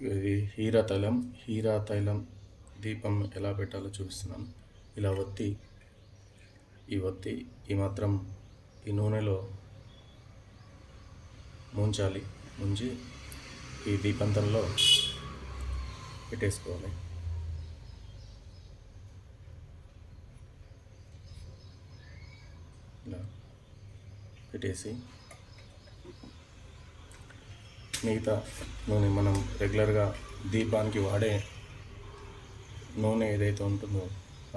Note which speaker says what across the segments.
Speaker 1: ఇది హీరా తైలం. హీరా తైలం దీపం ఎలా పెట్టాలో చూపిస్తున్నాను ఇలా ఒత్తి ఈ ఒత్తి ఈ మాత్రం ఈ నూనెలో ముంచాలి. ముంచి ఈ దీపంతంలో పెట్టేసుకోవాలి. ఇలా పెట్టేసి స్నేహిత నూనె మనం రెగ్యులర్గా దీపానికి వాడే నూనె ఏదైతే ఉంటుందో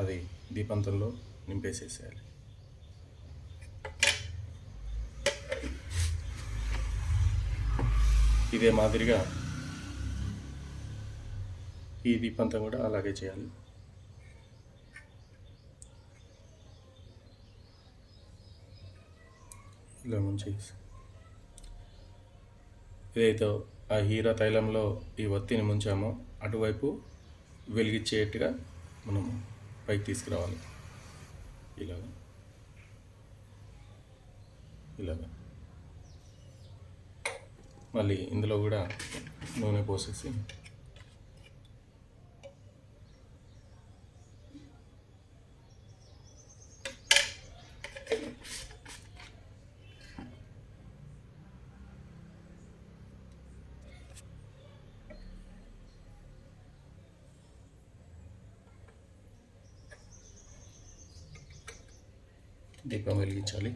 Speaker 1: అది దీపంతంలో నింపేసేసేయాలి. ఇదే మాదిరిగా ఈ దీపంతం కూడా అలాగే చేయాలి. ఇలా ముంచేసి ఏదైతే ఆ హీరా తైలంలో ఈ ఒత్తిని ముంచామో అటువైపు వెలిగించేట్టుగా మనం పైకి తీసుకురావాలి. ఇలాగా. ఇలాగా. మళ్ళీ ఇందులో కూడా నూనె పోసేసి దీపం వెలిగించాలి.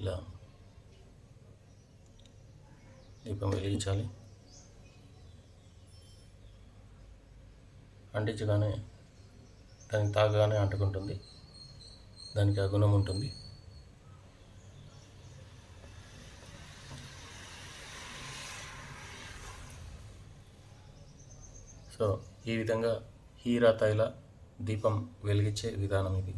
Speaker 1: ఇలా దీపం వెలిగించాలి. అంటించగానే దానికి తాగగానే అంటుకుంటుంది. దానికి ఆ గుణం ఉంటుంది. సో ఈ విధంగా హీరా తైల దీపం వెలిగించే విధానం ఇది.